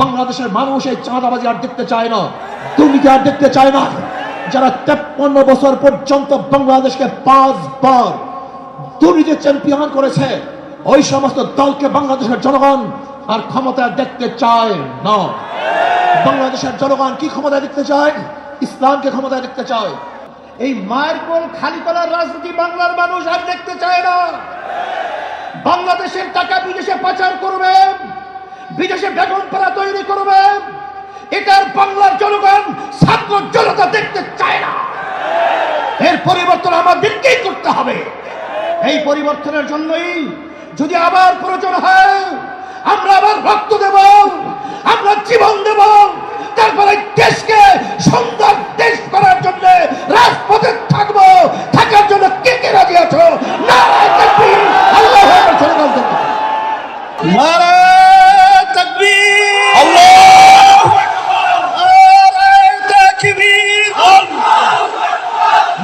বাংলাদেশের মানুষ এই চাঁদাবাজি আর দেখতে চায় না। দুর্নীতি আর দেখতে চায় না। যারা তেপ্পান্ন বছর পর্যন্ত বাংলাদেশকে পাঁচবার দুর্নীতি চ্যাম্পিয়ন করেছে, ওই সমস্ত দলকে বাংলাদেশের জনগণ আর ক্ষমতায় দেখতে চায় না। বাংলাদেশের জনগণ কি ক্ষমতা দেখতে চায়? ইসলামকে ক্ষমতা দেখতে চায়। এই মায়ের কোল খালি করার রাজনীতি বাংলার মানুষ আর দেখতে চায় না। বাংলাদেশের টাকা বিদেশে পাচার করবে। বিদেশে বেগম পাড়া তৈরি করবে। এটার বাংলার জনগণ ছাত্র জনতা দেখতে চায় না। এর পরিবর্তন আমাদেরকেই করতে হবে। এই পরিবর্তনের জন্যই যদি আবার প্রয়োজন হয়, আমরা আবার রক্ত দেব, আমরা জীবন দেব, তারপরে দেশকে সুন্দর দেশ করার জন্য রাজপথে থাকব থাকার জন্য কে কে রাজি আছো নারায় তাকবীর আল্লাহু আকবার স্লোগান দিতে হবে। নারে তাকবীর আল্লাহ নারে তাকবীর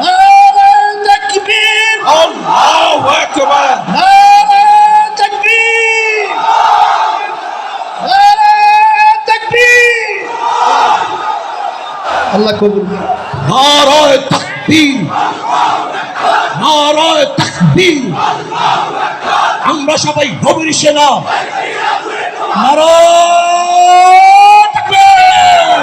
নারে তাকবীর আল্লাহু আকবার নারে তাকবীর নারে তাকবীর আল্লাহ কবুল করুন। নারায়ে তাকবীর নারায়ে তাকবীর আমরা সবাই নবীর সেনা নারায়ে তাকবীর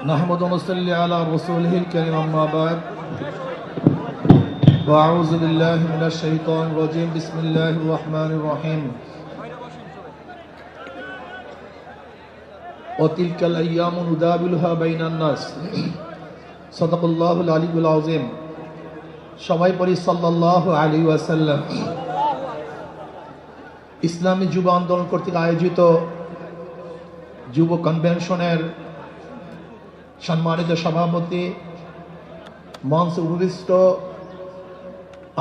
نحمد ونصلي على رسوله الكريم أما بعد وأعوذ بالله من الشيطان الرجيم بسم الله الرحمن الرحيم وتلك الأيام نداولها بين الناس صدق الله العلي العظيم সবাই পড়ি সাল্লাল্লাহু আলাইহি ওয়াসাল্লাম ইসলামী যুব আন্দোলন কর্তৃক আয়োজিত যুব কনভেনশনের সম্মানিত সভাপতি, মঞ্চ উপবিষ্ট,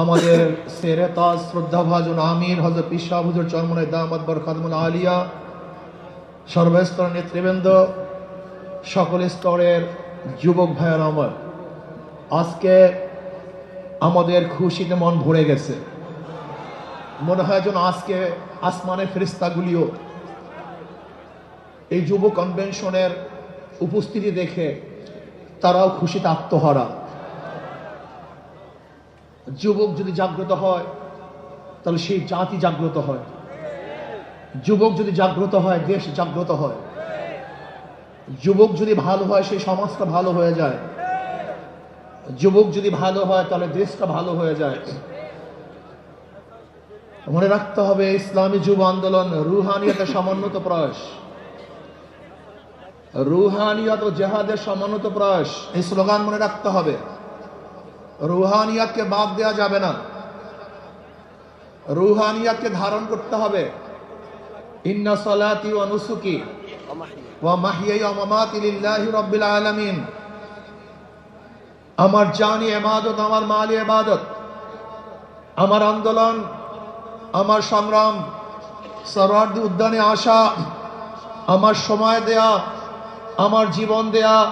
আমাদের সেরে তাজ শ্রদ্ধাভাজন আমির হজরত পিসা হুজুর চরমনে দামদ বরখাদমুল আলিয়া সর্বস্তর নেতৃবৃন্দ, সকল স্তরের যুবক ভাইয়ের আমার। আজকে আমাদের খুশিতে মন ভরে গেছে। মনে হয় যেন আজকে আসমানের ফেরিস্তাগুলিও এই যুব কনভেনশনের উপস্থিতি দেখে তারাও খুশিতে আত্মহারা। যুবক যদি জাগ্রত হয়, তাহলে সেই জাতি জাগ্রত হয়। যুবক যদি জাগ্রত হয়, দেশ জাগ্রত হয়। যুবক যদি ভালো হয়, সেই সমাজটা ভালো হয়ে যায়। যুবক যদি ভালো হয়, তাহলে দেশটা ভালো হয়ে যায়। মনে রাখতে হবে, ইসলামী যুব আন্দোলন রুহানিয়তের সমন্বিত প্রয়াস। রুহানিয়ত ও জেহাদের সমন্বিত প্রয়াস। এই স্লোগান মনে রাখতে হবে। রুহানিয়াতকে বাদ দেওয়া যাবে না। রুহানিয়াতকে ধারণ করতে হবে। ইন্না সালাতি ওয়া নুসুকি ওয়া মাহইয়াই ওয়া মামাতি লিল্লাহি রাব্বিল আলামিন। আমার জানি ইবাদত, আমার মালি ইবাদত, আমার আন্দোলন, আমার সংগ্রাম সরওয়ার্দী উদ্যানে আসা, আমার সময় দেয়া আমার জীবন দেয়া,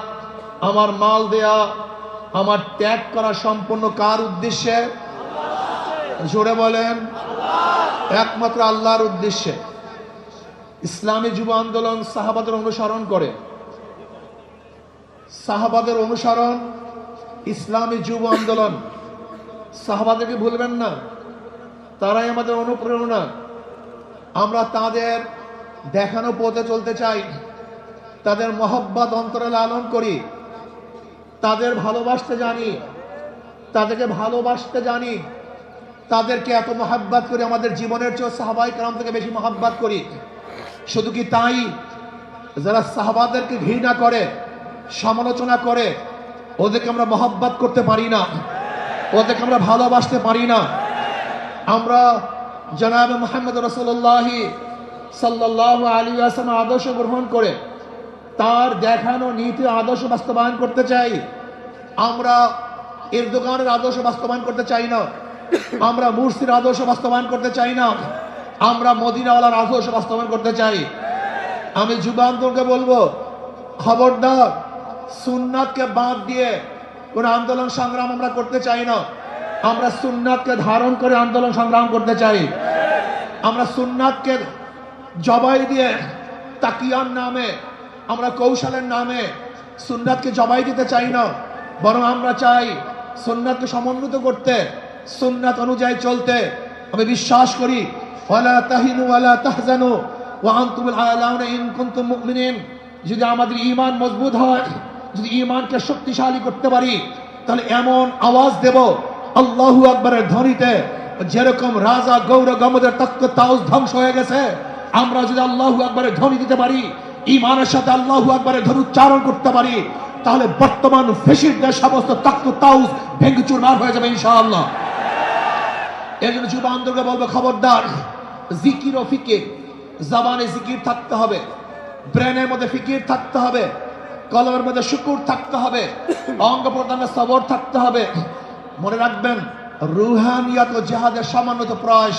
আমার মাল দেয়া, আমার ত্যাগ করা সম্পূর্ণ কার উদ্দেশ্যে? জোরে বলেন। একমাত্র আল্লাহর উদ্দেশ্যে। ইসলামী যুব আন্দোলন সাহাবাদের অনুসরণ করে। সাহাবাদের অনুসরণ, ইসলামী যুব আন্দোলন। সাহাবাদেরকে ভুলবেন না। তারাই আমাদের অনুপ্রেরণা। আমরা তাদের দেখানো পথে চলতে চাই। তাদের মহব্বত অন্তরে লালন করি। তাদের ভালোবাসতে জানি। তাদেরকে ভালোবাসতে জানি। তাদেরকে এত মহাব্বাত করি আমাদের জীবনের চেয়ে সাহাবাই কালাম থেকে বেশি মহাব্বাত করি। শুধু কি তাই? যারা সাহাবাদেরকে ঘৃণা করে, সমালোচনা করে, ওদেরকে আমরা মহাব্বাত করতে পারি না। ওদেরকে আমরা ভালোবাসতে পারি না। আমরা জনাব মোহাম্মদ রসুল্লাহি সাল্লাহ আলী আসলাম আদর্শ গ্রহণ করে তার দেখানো নীতি আদর্শ বাস্তবায়ন করতে চাই। আমরা এর দোকানের আদর্শ বাস্তবায়ন করতে চাই না। আমরা মুর্শির আদর্শ বাস্তবায়ন করতে চাই না। আমরা মদিনাওয়ালার আদর্শ বাস্তবায়ন করতে চাই। আমি যুবান্তরকে বলব, খবরদার, সুন্নাতকে বাদ দিয়ে কোন আন্দোলন সংগ্রাম আমরা করতে চাই না। আমরা সুন্নাতকে ধারণ করে আন্দোলন সংগ্রাম করতে চাই। আমরা সুন্নাতকে জবাই দিয়ে তাকিয়ার নামে আমরা কৌশলের নামে সুন্নাতকে জবাই দিতে চাই না, বরং আমরা চাই সুন্নাতকে সমন্বিত করতে, সুন্নাত অনুযায়ী চলতে। আমি বিশ্বাস করি তাহিনু যদি আমাদের ঈমান মজবুত হয়, যদি ঈমানকে শক্তিশালী করতে পারি, তাহলে এমন আওয়াজ দেব, আল্লাহু আকবরের ধ্বনিতে, যেরকম রাজা গৌর গমদের তক্ক তাউস ধ্বংস হয়ে গেছে। আমরা যদি আল্লাহু আকবরের ধ্বনি দিতে পারি ইমানের সাথে আল্লাহু আকবরের ধ্বনি উচ্চারণ করতে পারি, তাহলে বর্তমান ফেসিরদের সমস্ত তক্ক তাউস ভেঙ্গে চুরমার হয়ে যাবে ইনশাআল্লাহ। এই জন্য যুব আন্দোলনকে বলব, খবরদার, জিকির ও ফিকির, জবানে জিকির থাকতে হবে, ব্রেনের মধ্যে ফিকির থাকতে হবে, কলমের মধ্যে শুকুর থাকতে হবে, অঙ্গ প্রত্যঙ্গে সবর থাকতে হবে। মনে রাখবেন, রুহানিয়াত ও জেহাদের সামান্যত প্রয়াস,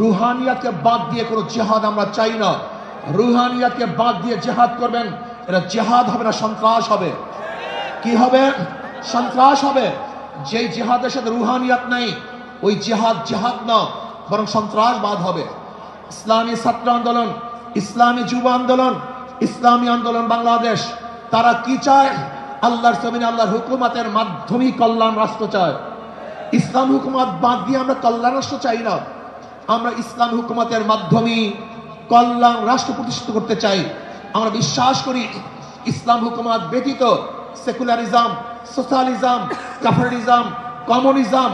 রুহানিয়াতকে বাদ দিয়ে কোনো জেহাদ আমরা চাই না। রুহানিয়াতকে বাদ দিয়ে জেহাদ করবেন এটা জেহাদ হবে না, সন্ত্রাস হবে। কি হবে? সন্ত্রাস হবে। যেই জেহাদের সাথে রুহানিয়াত নাই, ওই জেহাদ জেহাদ না, বরং সন্ত্রাসবাদ হবে। ইসলামী ছাত্র আন্দোলন, ইসলামী যুব আন্দোলন, ইসলামী আন্দোলন বাংলাদেশ, তারা কি চায়? আল্লাহর জমিনে আল্লাহর হুকুমাতের মাধ্যমেই কল্যাণ রাষ্ট্র চায়। ইসলাম হুকুমাত বাদ দিয়ে আমরা কল্যাণ রাষ্ট্র চাই না। আমরা ইসলাম হুকুমাতের মাধ্যমেই কল্যাণ রাষ্ট্র প্রতিষ্ঠিত করতে চাই। আমরা বিশ্বাস করি ইসলাম হুকুমাত ব্যতীত secularism, socialism capitalism communism,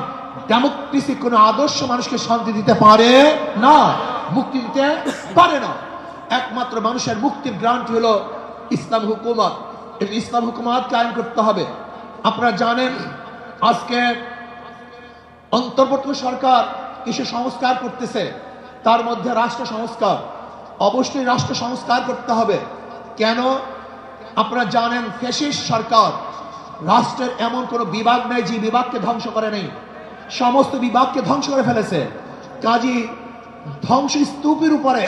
democracy কোনো আদর্শ মানুষকে শান্তি দিতে পারে না, মুক্তি দিতে পারে না। একমাত্র মানুষের মুক্তির গ্রান্ট হলো ইসলাম হুকুমত। ইসলাম হুকুমত কায়েম করতে হবে। আপনারা জানেন, আজকে অন্তর্বর্তী সরকার কিছু সংস্কার করতেছে। তার মধ্যে রাষ্ট্র সংস্কার। অবশ্যই রাষ্ট্র সংস্কার করতে হবে। কেন? আপনারা জানেন ফেসিস সরকার, রাষ্ট্রের এমন কোনো বিভাগ নেই যে বিভাগকে ধ্বংস করে নেই। সমস্ত বিভাগকে ধ্বংস করে ফেলেছে। কাজী ধ্বংস স্তূপের উপরে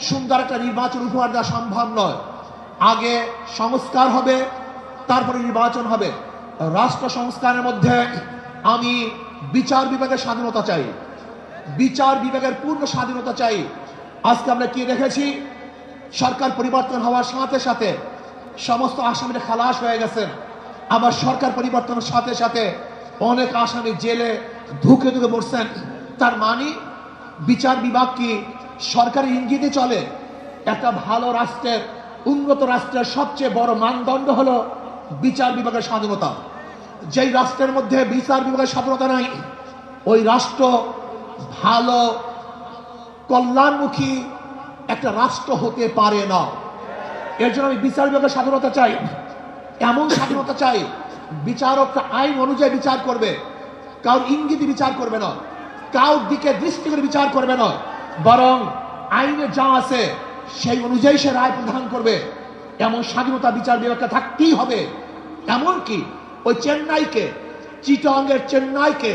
সুন্দর একটা নির্বাচন উপহার দেওয়া সম্ভব নয়। আগে সংস্কার হবে, তারপরে নির্বাচন হবে। রাষ্ট্র সংস্কারের মধ্যে আমি বিচার বিভাগের স্বাধীনতা চাই। বিচার বিভাগের পূর্ণ স্বাধীনতা চাই। আজকে আমরা কি দেখেছি? সরকার পরিবর্তন হওয়ার সাথে সাথে সমস্ত আসামিরা খালাস হয়ে গেছেন আবার সরকার পরিবর্তনের সাথে সাথে অনেক আসামি জেলে ধুকে ধুকে পড়ছেন তার মানে বিচার বিভাগ কি সরকারি ইঙ্গিতে চলে? একটা ভালো রাষ্ট্রের, উন্নত রাষ্ট্রের সবচেয়ে বড় মানদণ্ড হলো বিচার বিভাগের স্বাধীনতা। যেই রাষ্ট্রের মধ্যে বিচার বিভাগের স্বাধীনতা নাই, ওই রাষ্ট্র ভালো কল্যাণমুখী একটা রাষ্ট্র হতে পারে না। এর জন্য আমি বিচার বিভাগের স্বাধীনতা চাই। এমন স্বাধীনতা চাই বিচারকটা আইন অনুযায়ী বিচার করবে। কারোর ইঙ্গিতে বিচার করবে না, কারোর দিকে দৃষ্টি করে বিচার করবে না। বরং আইনে যা আছে, সেই অনুযায়ী সে রায় প্রদান করবে। এমন স্বাধীনতা বিচার বিভাগটা থাকতেই হবে। এমনকি ওই চেন্নাইকে চিটংয়ের চেন্নাইকে,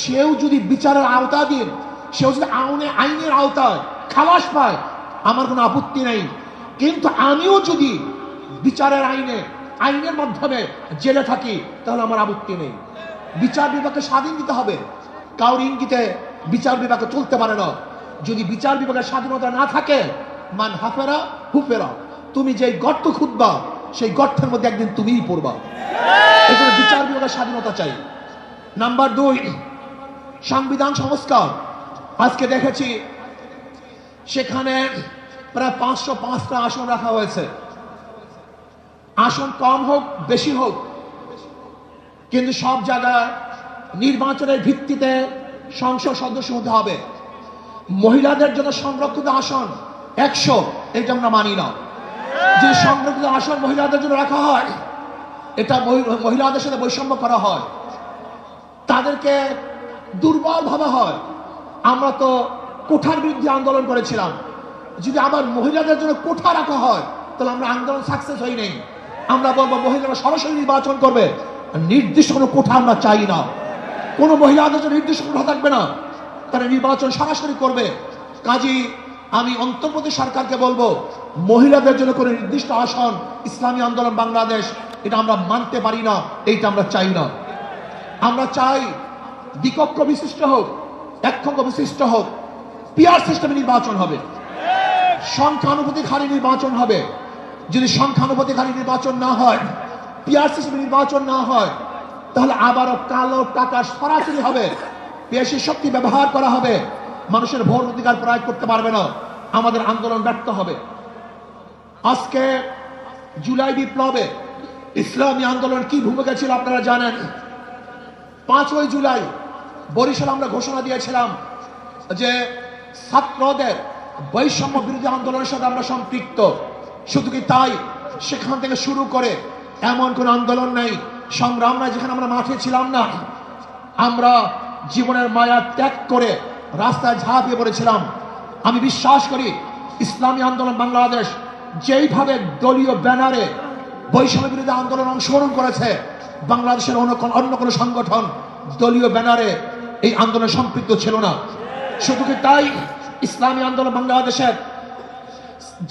সেও যদি বিচারের আওতাধীন সেও যদি আইনে, আইনের আওতায়, খালাস পায়। আমার কোনো আপত্তি নেই। কিন্তু আমিও যদি বিচারের আইনে, আইনের মাধ্যমে জেলে থাকি, তাহলে আমার আপত্তি নেই। বিচার বিভাগকে স্বাধীন দিতে হবে। কাউর ইঙ্গিতে বিচার বিভাগে চলতে পারে না। যদি বিচার বিভাগের স্বাধীনতা না থাকে, মান হাফেরা, হুফেরা। তুমি যেই গর্ত খুঁজবা সেই গর্তের মধ্যে একদিন তুমিই পড়বা। এই বিচার বিভাগের স্বাধীনতা চাই। নাম্বার দুই, সংবিধান সংস্কার। আজকে দেখেছি, সেখানে প্রায় পাঁচশো পাঁচটা আসন রাখা হয়েছে। আসন কম হোক, বেশি হোক, কিন্তু সব জায়গায় নির্বাচনের ভিত্তিতে সংসদ সদস্য হতে হবে। মহিলাদের জন্য সংরক্ষিত আসন একশো, এটা আমরা মানি না। যে সংরক্ষিত আসন মহিলাদের জন্য রাখা হয়, এটা মহিলাদের সাথে বৈষম্য করা হয়। তাদেরকে দুর্বল ভাবা হয়। আমরা তো কোঠার বিরুদ্ধে আন্দোলন করেছিলাম। যদি আবার মহিলাদের জন্য কোঠা রাখা হয়, তাহলে আমরা আন্দোলন সাকসেস হই নাই আমরা বলব মহিলারা সরাসরি নির্বাচন করবে। নির্দিষ্ট কোনো কোঠা আমরা চাই না। কোনো মহিলাদের জন্য নির্দিষ্ট কোঠা থাকবে না। তারা নির্বাচন সরাসরি করবে। কাজী, আমি অন্তর্বর্তী সরকারকে বলব, মহিলাদের জন্য কোনো নির্দিষ্ট আসন, ইসলামী আন্দোলন বাংলাদেশ, এটা আমরা মানতে পারি না, এইটা আমরা চাই না। আমরা চাই দ্বিকক্ষ বিশিষ্ট হোক একক্ষ বিশিষ্ট হোক। পিয়ার সিস্টেমে নির্বাচন হবে। সংখ্যানুপাতিক হারে নির্বাচন হবে। যদি সংখ্যানুপাতিক হারে নির্বাচন না হয় পিয়ার সিস্টেমে নির্বাচন না হয়, তাহলে আবারও কালো টাকা সরাসরি হবে। পেশি শক্তি ব্যবহার করা হবে। মানুষের ভোট অধিকার প্রয়োগ করতে পারবে না। আমাদের আন্দোলন ব্যর্থ হবে। আজকে জুলাই বিপ্লবে ইসলামী আন্দোলন কি ভূমিকা ছিল আপনারা জানেন? পাঁচই জুলাই বরিশাল আমরা ঘোষণা দিয়েছিলাম যে ছাত্রদের বৈষম্য বিরোধী আন্দোলনের সাথে আমরা সম্পৃক্ত। শুধু কি তাই? সেখান থেকে শুরু করে এমন কোন আন্দোলন নেই। সংগ্রাম নাই যেখানে আমরা মাঠে ছিলাম না। আমরা জীবনের মায়া ত্যাগ করে রাস্তায় ঝাঁপিয়ে পড়েছিলাম। আমি বিশ্বাস করি ইসলামী আন্দোলন বাংলাদেশ যেইভাবে দলীয় ব্যানারে বৈষম্য বিরোধী আন্দোলন অংশগ্রহণ করেছে, বাংলাদেশের অন্য কোন- সংগঠন দলীয় ব্যানারে এই আন্দোলনে সম্পৃক্ত ছিল না। শুধু কি তাই? ইসলামী আন্দোলন বাংলাদেশের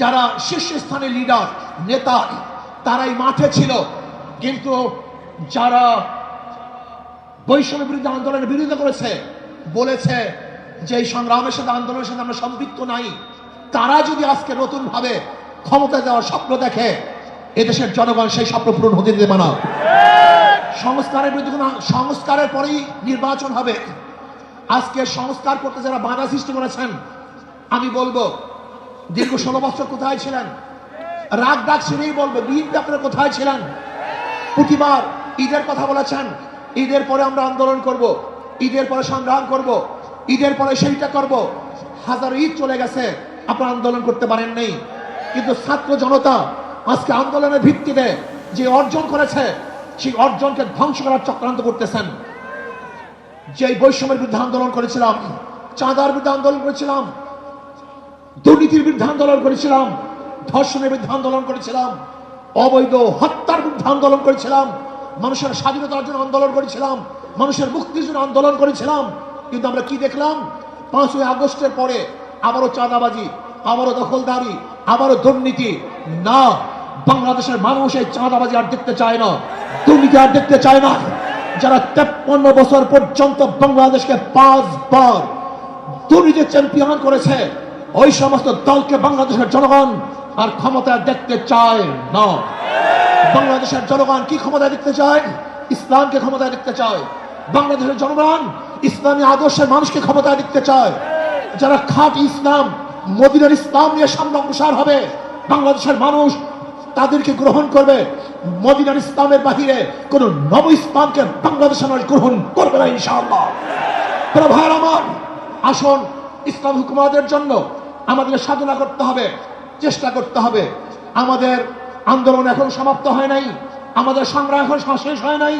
যারা শীর্ষস্থানীয় লিডার নেতা, তারাই মাঠে ছিল। কিন্তু যারা বৈষম্য বিরুদ্ধে আন্দোলনের বিরোধিতা করেছে, বলেছে যে এই সংগ্রামের সাথে আন্দোলনের সাথে আমরা সম্পৃক্ত নাই। তারা যদি আজকে নতুন ভাবে ক্ষমতা দেওয়ার স্বপ্ন দেখে, এদেশের জনগণ সেই স্বপ্ন পূরণ হতে দেবে না। সংস্কারের বিরুদ্ধে কোনো সংস্কারের পরেই নির্বাচন হবে। আজকে সংস্কার করতে যারা বাধা সৃষ্টি করেছেন, আমি বলব, দীর্ঘ ষোলো বছর কোথায় ছিলেন? রাগ ডাক শুনেই বলব, বিএনপি আপনারা কোথায় ছিলেন? প্রতিবার ঈদের কথা বলেছেন, ঈদের পরে আমরা আন্দোলন করব, ঈদের পরে সংগ্রাম করব, ঈদের পরে সেইটা করব। হাজার ঈদ চলে গেছে, আপনারা আন্দোলন করতে পারেন নেই। কিন্তু ছাত্র জনতা আজকে আন্দোলনের ভিত্তিতে যে অর্জন করেছে সেই অর্জনকে ধ্বংস করার চক্রান্ত করতেছেন। যে বৈষম্যের বিরুদ্ধে আন্দোলন করেছিলাম, চাঁদার বিরুদ্ধে আন্দোলন করেছিলাম, দুর্নীতির বিরুদ্ধে আন্দোলন করেছিলাম, ধর্ষণের বিরুদ্ধে আন্দোলন করেছিলাম, অবৈধ হত্যার বিরুদ্ধে আন্দোলন করেছিলাম, মানুষের স্বাধীনতার জন্য আন্দোলন করেছিলাম, মানুষের মুক্তির জন্য আন্দোলন করেছিলাম। কিন্তু আমরা কি দেখলাম? পাঁচই আগস্টের পরে আবারও চাঁদাবাজি, আবারও দখলদারি, আবারও দুর্নীতি। না! বাংলাদেশের মানুষ এই চাঁদাবাজি আর দেখতে চায় না। দুর্নীতি আর দেখতে চায় না? যারা তেপ্পন্ন বছর পর্যন্ত বাংলাদেশকে পাঁচবার দুর্নীতি চ্যাম্পিয়ন করেছে, ওই সমস্ত দলকে বাংলাদেশের জনগণ আর ক্ষমতায় দেখতে চায় না। বাংলাদেশের জনগণ কি ক্ষমতায় দেখতে চায়? ইসলামকে ক্ষমতায় দেখতে চায়। বাংলাদেশের জনগণ ইসলামী আদর্শের মানুষকে ক্ষমতায় দেখতে চায়। যারা খাট ইসলাম, মদিনার ইসলাম নিয়ে সামনে অগ্রসর হবে, বাংলাদেশের মানুষ তাদেরকে গ্রহণ করবে। মদিনার ইসলামের বাহিরে কোন নব ইসলামকে বাংলাদেশের মানুষ গ্রহণ করবে না ইনশাআল্লাহ। আমার, আসুন ইসলাম হুকুমাদের জন্য আমাদের সাধনা করতে হবে, চেষ্টা করতে হবে। আমাদের আন্দোলন এখন সমাপ্ত হয় নাই, আমাদের সংগ্রাম এখন শেষ হয় নাই,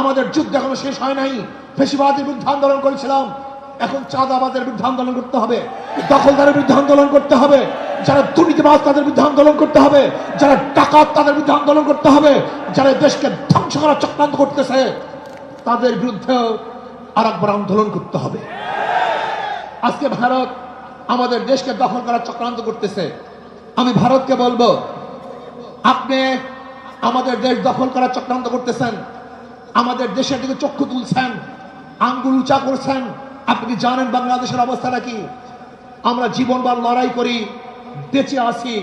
আমাদের যুদ্ধ এখনও শেষ হয় নাই। ফেসিবাদের বিরুদ্ধে আন্দোলন করেছিলাম, এখন চাঁদাবাদের বিরুদ্ধে আন্দোলন করতে হবে, দখলদারের বিরুদ্ধে আন্দোলন করতে হবে। যারা দুর্নীতিবাজ তাদের বিরুদ্ধে আন্দোলন করতে হবে, যারা ডাকাত তাদের বিরুদ্ধে আন্দোলন করতে হবে, যারা দেশকে ধ্বংস করার চক্রান্ত করতেছে, তাদের বিরুদ্ধেও আর একবার আন্দোলন করতে হবে। আজকে ভারত আমাদের দেশকে দখল করার চক্রান্ত করতেছে। আমি ভারতকে বলব, আপনি আমাদের দেশ দখল করার চক্রান্ত করতেছেন, আমাদের দেশের দিকে চক্ষু তুলছেন, আঙ্গুল উঁচা করছেন। আপনি জানেন বাংলাদেশের অবস্থাটা কি আমরা জীবনবার লড়াই করি বেঁচে আসি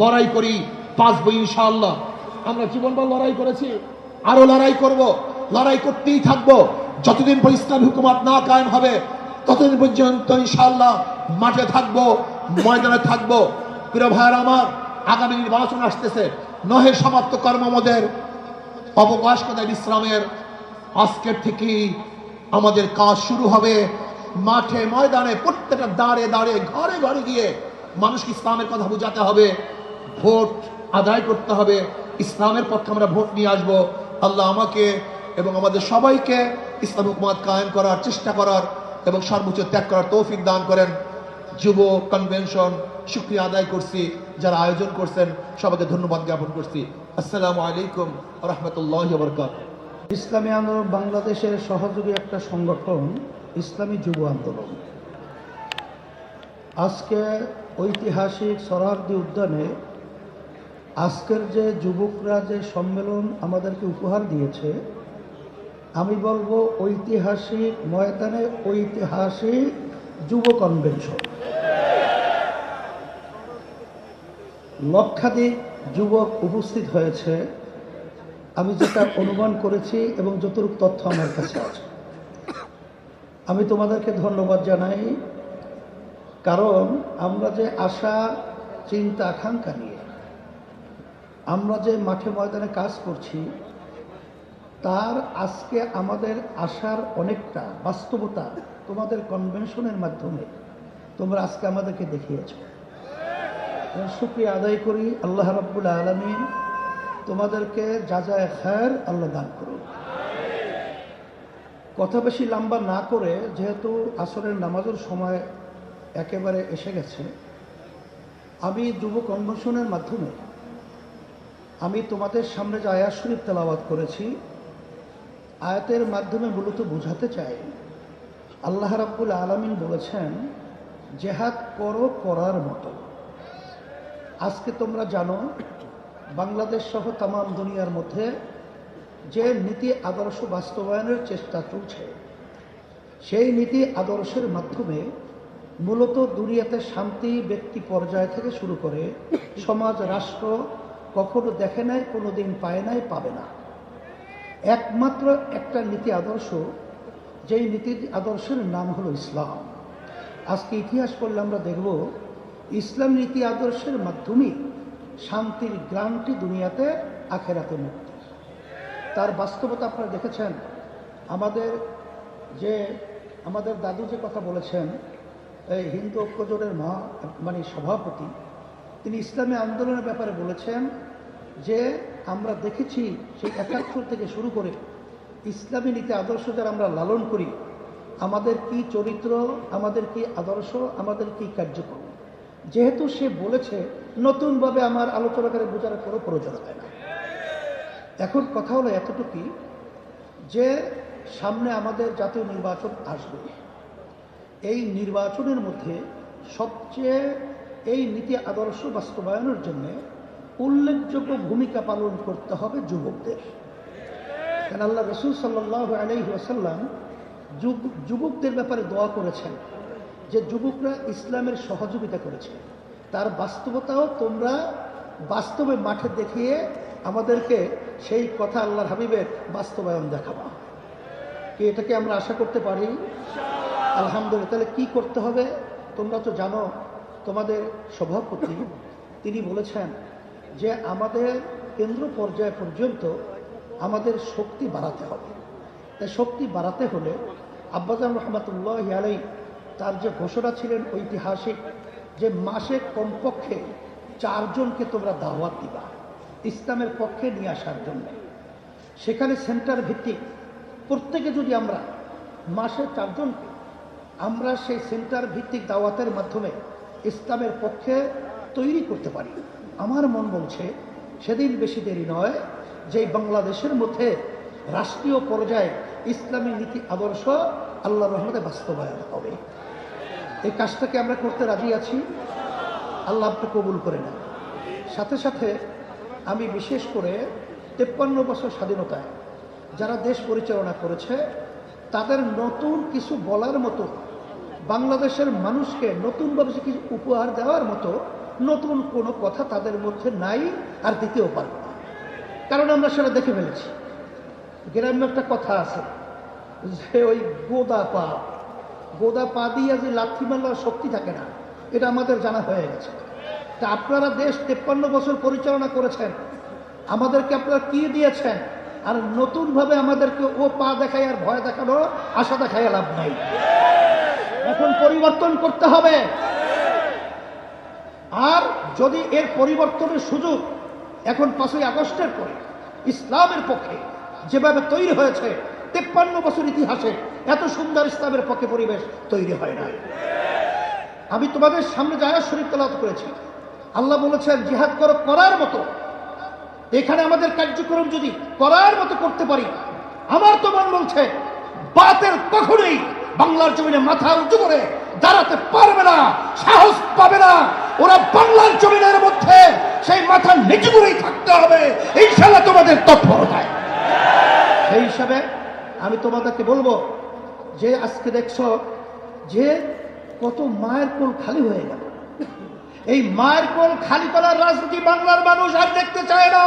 লড়াই করি, বাঁচবো ইনশাআল্লাহ। আমরা জীবনবার লড়াই করেছি, আরও লড়াই করব, লড়াই করতেই থাকব। যতদিন পর ইসলাম হুকুমাত না কায়েম হবে, ততদিন পর্যন্ত ইনশাআল্লাহ মাঠে থাকব, ময়দানে থাকব। প্রিয় ভাইয়ের আমার, আগামী নির্বাচন আসতেছে, নহে সমাপ্ত কর্ম আমাদের অবকাশ কোথায় বিশ্রামের, আজকের থেকেই আমাদের কাজ শুরু হবে। মাঠে, ময়দানে, প্রত্যেকটা দাঁড়ে দাঁড়ে ঘরে ঘরে গিয়ে মানুষকে ইসলামের কথা বোঝাতে হবে, ভোট আদায় করতে হবে, ইসলামের পক্ষে আমরা ভোট নিয়ে আসব। আল্লাহ আমাকে এবং আমাদের সবাইকে ইসলাম হুকুমাত কায়েম করার চেষ্টা করার এবং সর্বোচ্চ ত্যাগ করার তৌফিক দান করেন। যুব কনভেনশন শুক্রিয়া আদায় করছি, যারা আয়োজন করছেন, সবাইকে ধন্যবাদ জ্ঞাপন করছি। আসসালামু আলাইকুম রহমতুল্লাহ বরকাত ইসলামী আন্দোলন বাংলাদেশের সহযোগী একটা সংগঠন, ইসলামী যুব আন্দোলন। আজকে ঐতিহাসিক সরারদি উদ্যানে আজকের যে যুবকরা যে সম্মেলন আমাদেরকে উপহার দিয়েছে, আমি বলব ঐতিহাসিক ময়দানে ঐতিহাসিক যুব কনভেনশন। লক্ষাধিক যুবক উপস্থিত হয়েছে। আমি যেটা অনুমান করেছি এবং যতটুকু তথ্য আমার কাছে আছে। আমি তোমাদেরকে ধন্যবাদ জানাই। কারণ আমরা যে আশা, চিন্তা, আকাঙ্ক্ষা নিয়ে, আমরা যে মাঠে ময়দানে কাজ করছি, তার আজকে আমাদের আশার অনেকটা বাস্তবতা তোমাদের কনভেনশনের মাধ্যমে তোমরা আজকে আমাদেরকে দেখিয়েছ। শুক্রিয়া আদায় করি, আল্লাহ রাব্বুল আলমিন তোমাদেরকে যা যা খায়ের আল্লাহ দান করুন কথা বেশি লম্বা না করে, যেহেতু আসরের নামাজের সময় একেবারে এসে গেছে, আমি যুব কনভেনশনের মাধ্যমে, আমি তোমাদের সামনে যে আয়াত শরীফ তেলাওয়াত করেছি, আয়াতের মাধ্যমে মূলত বোঝাতে চাই। আল্লাহ রাব্বুল আলমিন বলেছেন, জেহাদ করো করার মতো। আজকে তোমরা জানো, বাংলাদেশ সহ তাম দুনিয়ার মধ্যে যে নীতি আদর্শ বাস্তবায়নের চেষ্টা চলছে, সেই নীতি আদর্শের মাধ্যমে মূলত দুনিয়াতে শান্তি ব্যক্তি পর্যায় থেকে শুরু করে সমাজ, রাষ্ট্র কখনো দেখে নাই কোনো দিন পায় নাই, পাবে না। একমাত্র একটা নীতি আদর্শ, যেই নীতি আদর্শের নাম হলো ইসলাম। আজকে ইতিহাস পড়লে আমরা দেখব, ইসলাম নীতি আদর্শের মাধ্যমে শান্তির গ্রামটি দুনিয়াতে আখেরাতে মুক্তি। তার বাস্তবতা আপনারা দেখেছেন। আমাদের যে, আমাদের দাদু যে কথা বলেছেন এই হিন্দু ঐক্যজোটের মহা মানে সভাপতি, তিনি ইসলামী আন্দোলনের ব্যাপারে বলেছেন যে আমরা দেখেছি সেই একাত্তর থেকে শুরু করে ইসলামী নীতি আদর্শ যারা আমরা লালন করি, আমাদের কি চরিত্র, আমাদের কি আদর্শ, আমাদের কি কার্যক্রম? যেহেতু সে বলেছে, নতুনভাবে আমার আলোচনা করে বোঝার কোনো প্রয়োজন হয় না। এখন কথা হলো এতটুকুই যে সামনে আমাদের জাতীয় নির্বাচন আসবে। এই নির্বাচনের মধ্যে সবচেয়ে এই নীতি আদর্শ বাস্তবায়নের জন্য উল্লেখযোগ্য ভূমিকা পালন করতে হবে যুবকদের। কেন আল্লাহ রসুল সাল্লাহ আলহি আসাল্লাম যুব যুবকদের ব্যাপারে দোয়া করেছেন যে যুবকরা ইসলামের সহযোগিতা করেছে। তার বাস্তবতাও তোমরা বাস্তবে মাঠে দেখিয়ে আমাদেরকে সেই কথা আল্লাহর হাবিবের বাস্তবায়ন দেখাবা। কি এটাকে আমরা আশা করতে পারি? আলহামদুলিল্লাহ, তাহলে কি করতে হবে? তোমরা তো জানো, তোমাদের সভাপতি তিনি বলেছেন যে, আমাদের কেন্দ্র পর্যায় পর্যন্ত আমাদের শক্তি বাড়াতে হবে। তাই শক্তি বাড়াতে হলে আব্বাজান রহমতুল্লাহ আলাই তার যে ঘোষণা ছিলেন ঐতিহাসিক, যে মাসে কমপক্ষে চারজনকে তোমরা দাওয়াত দিবা, ইসলামের পক্ষে নিয়ে আসার জন্য। সেখানে সেন্টার ভিত্তিক প্রত্যেকে যদি আমরা মাসে চারজনকে আমরা সেই সেন্টার ভিত্তিক দাওয়াতের মাধ্যমে ইসলামের পক্ষে তৈরি করতে পারি। আমার মন বলছে, সেদিন বেশি দেরি নয় যে বাংলাদেশের মধ্যে রাষ্ট্রীয় পর্যায়ে ইসলামী নীতি আদর্শ আল্লাহ রহমতে বাস্তবায়ন হবে। এই কাজটাকে আমরা করতে রাজি আছি। আল্লাহ আপনি কবুল করে নেন। সাথে সাথে আমি বিশেষ করে তেপ্পান্ন বছর স্বাধীনতায় যারা দেশ পরিচালনা করেছে, তাদের নতুন কিছু বলার মতো বাংলাদেশের মানুষকে নতুনভাবে কিছু উপহার দেওয়ার মতো নতুন কোনো কথা তাদের মধ্যে নাই আর দিতেও পারবে। না কারণ আমরা সেটা দেখে ফেলেছি। গ্রামে একটা কথা আছে যে ওই গোদা পা গোদা পা দিয়ে যে লাথি মারলার শক্তি থাকে না, এটা আমাদের জানা হয়ে গেছে। তা আপনারা দেশ তেপ্পান্ন বছর পরিচালনা করেছেন, আমাদেরকে আপনারা কি দিয়েছেন? আর নতুনভাবে আমাদেরকে ও পা দেখায় আর ভয় দেখানো আশা দেখায় লাভ নাই। এখন পরিবর্তন করতে হবে। আর যদি এর পরিবর্তনের সুযোগ এখন পাঁচই আগস্টের পরে ইসলামের পক্ষে যেভাবে তৈরি হয়েছে, তেপ্পান্ন বছর ইতিহাসে এত সুন্দর ইসলামের পক্ষে পরিবেশ তৈরি হয় না আমি তোমাদের সামনে জায়গা শরীর তেলাত করেছি। আল্লাহ বলেছেন, জিহাদ করো করার মতো। এখানে আমাদের কার্যক্রম যদি করার মতো করতে পারি, আমার তো মন বলছে বাতের কখনোই বাংলার জমিনে মাথা উঁচু করে দাঁড়াতে পারবে না, সাহস পাবে না। ওরা বাংলার জমিনের মধ্যে সেই মাথা নিচু করেই থাকতে হবে। ইনশাল্লাহ তোমাদের তৎপরতায়। সেই হিসাবে আমি তোমাদেরকে বলব যে আজকে দেখছ যে কত মায়ের কোল খালি হয়ে গেল। এই মায়ের কোল খালি করার রাজনীতি বাংলার মানুষ আর দেখতে চায় না।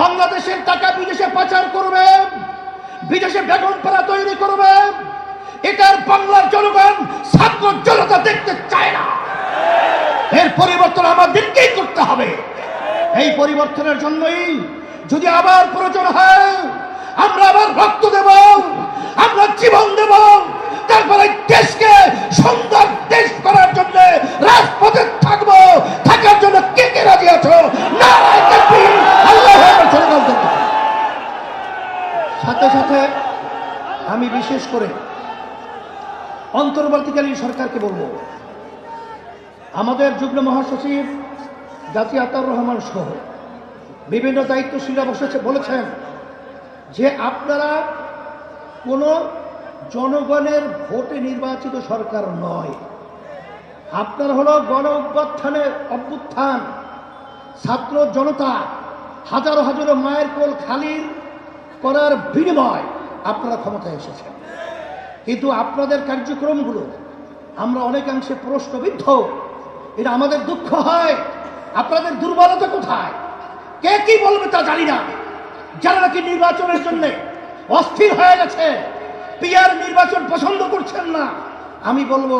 বাংলাদেশের টাকা বিদেশে পাচার করবে। বিদেশে বেগম পাড়া তৈরি করবে। এটার বাংলার জনগণ ছাত্র জনতা দেখতে চায় না। এর পরিবর্তন আমাদেরকেই করতে হবে? এই পরিবর্তনের জন্যই যদি আবার প্রয়োজন হয়, আমরা আবার রক্ত দেব, আমরা জীবন দেব। তারপরে দেশকে সুন্দর দেশ করার জন্য রাজপথে থাকব। থাকার জন্য কে কে রাজি আছো? নারায় তাকবীর, আল্লাহু আকবার, স্লোগান দিতে হবে। সাথে সাথে আমি বিশেষ করে অন্তর্বর্তীকালীন সরকারকে বলব, আমাদের যুগ্ম মহাসচিব জাতি আতার রহমান সহ বিভিন্ন দায়িত্বশীলরা বসেছে, বলেছেন যে আপনারা কোনো জনগণের ভোটে নির্বাচিত সরকার নয়। আপনার হলো গণ অভ্যুত্থানের অভ্যুত্থান, ছাত্র জনতা, হাজারো হাজারো মায়ের কোল খালির করার বিনিময় আপনারা ক্ষমতায় এসেছেন। কিন্তু আপনাদের কার্যক্রমগুলো, আমরা অনেকাংশে প্রশ্নবিদ্ধ। এটা আমাদের দুঃখ হয়। আপনাদের দুর্বলতা কোথায়? কে কি বলবে তা জানি না। যারা নাকি নির্বাচনের জন্য অস্থির হয়ে গেছে পিয়ার নির্বাচন পছন্দ করছেন না, আমি বলব,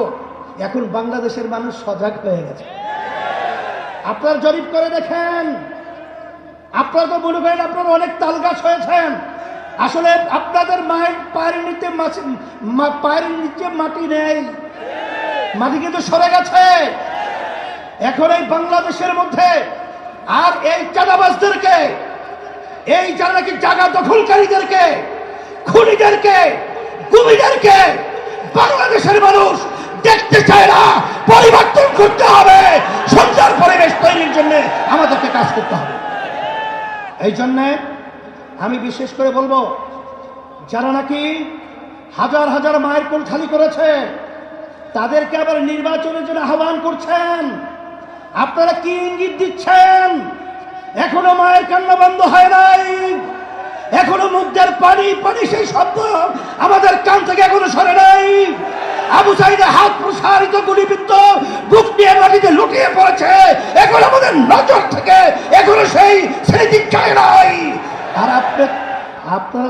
এখন বাংলাদেশের মানুষ সজাগ হয়ে গেছে। আপনার জরিপ করে দেখেন আপনারা তো মনে করেন আপনারা অনেক তাল গাছ হয়েছেন। আসলে আপনাদের মায়ের পায়ের নিচে পায়ের নিচে মাটি নেই। মাটি কিন্তু সরে গেছে। এখন এই বাংলাদেশের মধ্যে আর এই চাঁদাবাজদেরকে, এই যারা নাকি জায়গা দখলকারীদেরকে, খুনিদেরকে, গুমিদেরকে বাংলাদেশের মানুষ দেখতে চায় না, পরিবর্তন করতে হবে। সুন্দর পরিবেশ তৈরির জন্য আমাদেরকে কাজ করতে হবে। এই জন্যে আমি বিশেষ করে বলব, যারা নাকি হাজার হাজার মায়ের কোল খালি করেছে, তাদেরকে আবার নির্বাচনের জন্য আহ্বান করছেন। আপনারা কি ইঙ্গিত দিচ্ছেন? এখনও মায়ের কান্না বন্ধ হয় নাই। এখনও মুগ্ধের পানি পানি সেই শব্দ আমাদের কান থেকে এখনও সরে নাই। আবু সাইদে হাত প্রসারিত গুলিবিদ্ধ, বুক দিয়ে মাটিতে লুটিয়ে পড়েছে। এখন আমাদের নজর থেকে এখনও সেই স্মৃতি যায় নাই আর আপনি আপনারা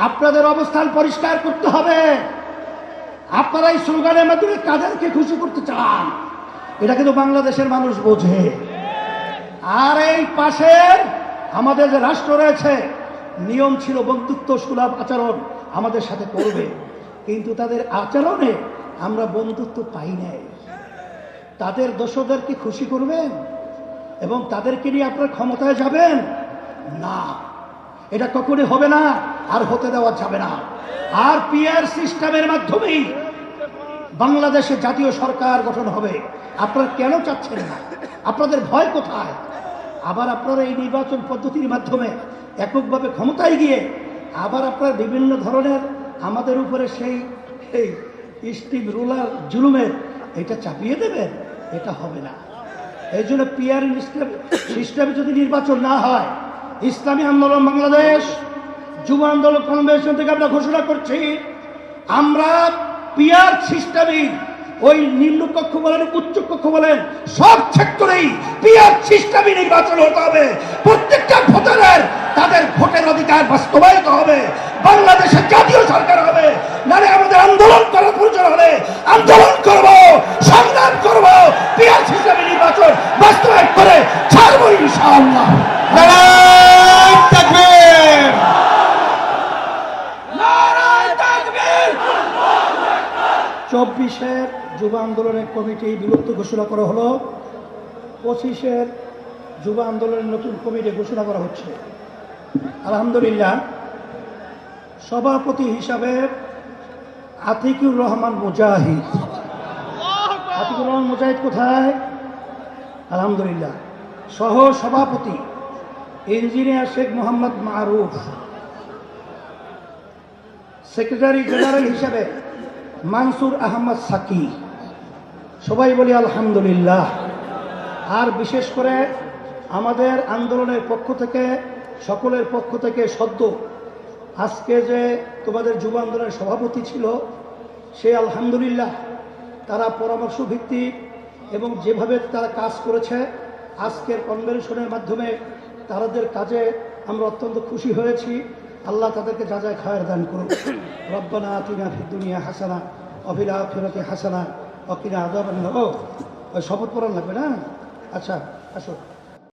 আপনাদের অবস্থান পরিষ্কার করতে হবে। আপনারা এই স্লোগানের মাধ্যমে কাদেরকে খুশি করতে চান? এটা কিন্তু বাংলাদেশের মানুষ বোঝে। আর এই পাশের আমাদের যে রাষ্ট্র রয়েছে, নিয়ম ছিল বন্ধুত্ব সুলভ আচরণ আমাদের সাথে করবে। কিন্তু তাদের আচরণে আমরা বন্ধুত্ব পাই নাই। তাদের দোষদেরকে খুশি করবেন? এবং তাদেরকে নিয়ে আপনার ক্ষমতায় যাবেন? না। এটা কখনই হবে না। আর হতে দেওয়া যাবে না। আর পিআর সিস্টেমের মাধ্যমেই বাংলাদেশে জাতীয় সরকার গঠন হবে। আপনারা কেন চাচ্ছেন না? আপনাদের ভয় কোথায়? আবার আপনারা এই নির্বাচন পদ্ধতির মাধ্যমে এককভাবে ক্ষমতায় গিয়ে আবার আপনারা বিভিন্ন ধরনের আমাদের উপরে সেই এই স্টিম রুলার জুলুমের এটা চাপিয়ে দেবেন? এটা হবে না। এই জন্য পিআর সিস্টেমে যদি নির্বাচন না হয়, ইসলামী আন্দোলন বাংলাদেশ যুব আন্দোলন কনভেনশন থেকে আমরা ঘোষণা করছি, আমরা পিয়ার সিস্টেমে ওই নিম্ন কক্ষ বলেন, উচ্চ কক্ষ বলেন, সব সেক্টরেই পিয়ার সিস্টেমে নির্বাচন হতে হবে। প্রত্যেকটা ভোটারের তাদের ভোটের অধিকার বাস্তবায়িত হবে। বাংলাদেশের জাতীয় সরকার হবে। নারে আমাদের আন্দোলন করার প্রয়োজন হলে আন্দোলন করব, সংগ্রাম করব পিয়ার সিস্টেমে নির্বাচন বাস্তবায়ন করে ছাড়বো ইনশাআল্লাহ। তাকবীর চব্বিশের যুব আন্দোলনের কমিটি বিলুপ্ত ঘোষণা করা হলো। পঁচিশের যুব আন্দোলনের নতুন কমিটি ঘোষণা করা হচ্ছে। আলহামদুলিল্লাহ, সভাপতি হিসাবে আতিকুর রহমান মুজাহিদ। আতিকুর রহমান মুজাহিদ কোথায়? আলহামদুলিল্লাহ সহ সভাপতি engineer Sheikh Mohammad Maruf. Secretary general হিসেবে মানসুর আহমদ সাকি। সবাই বলি আলহামদুলিল্লাহ। আর বিশেষ করে আমাদের আন্দোলনের পক্ষ থেকে, সকলের পক্ষ থেকে সদ্য আজকে যে তোমাদের যুব আন্দোলনের সভাপতি ছিল, সে আলহামদুলিল্লাহ তারা পরামর্শ ভিত্তিক এবং যেভাবে তারা কাজ করেছে, আজকের কনভেনশনের মাধ্যমে তাদের কাজে আমরা অত্যন্ত খুশি হয়েছি। আল্লাহ তাদেরকে যা যায় খায়ের দান করুন রব্বানা তিনা ফির দুনিয়া হাসানা অফিরা ফিরতে হাসানা অকিনা আদাবান ও ওই শপথ পড়ান লাগবে না? আচ্ছা আসো।